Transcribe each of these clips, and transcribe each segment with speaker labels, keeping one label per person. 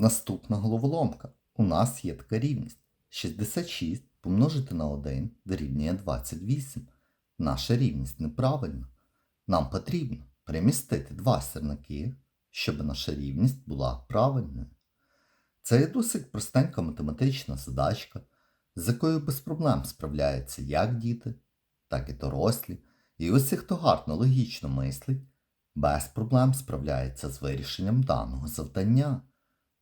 Speaker 1: Наступна головоломка. У нас є така рівність. 66 помножити на 1 дорівнює 28. Наша рівність неправильна. Нам потрібно перемістити два сірники, щоб наша рівність була правильною. Це є досить простенька математична задачка, з якою без проблем справляються як діти, так і дорослі. І усі, хто гарно логічно мислить, без проблем справляється з вирішенням даного завдання.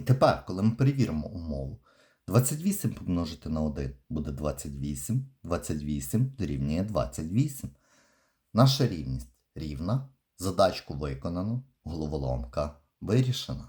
Speaker 1: І тепер, коли ми перевіримо умову, 28 помножити на 1 буде 28, 28 дорівнює 28. Наша рівність рівна, задачку виконано, головоломка вирішена.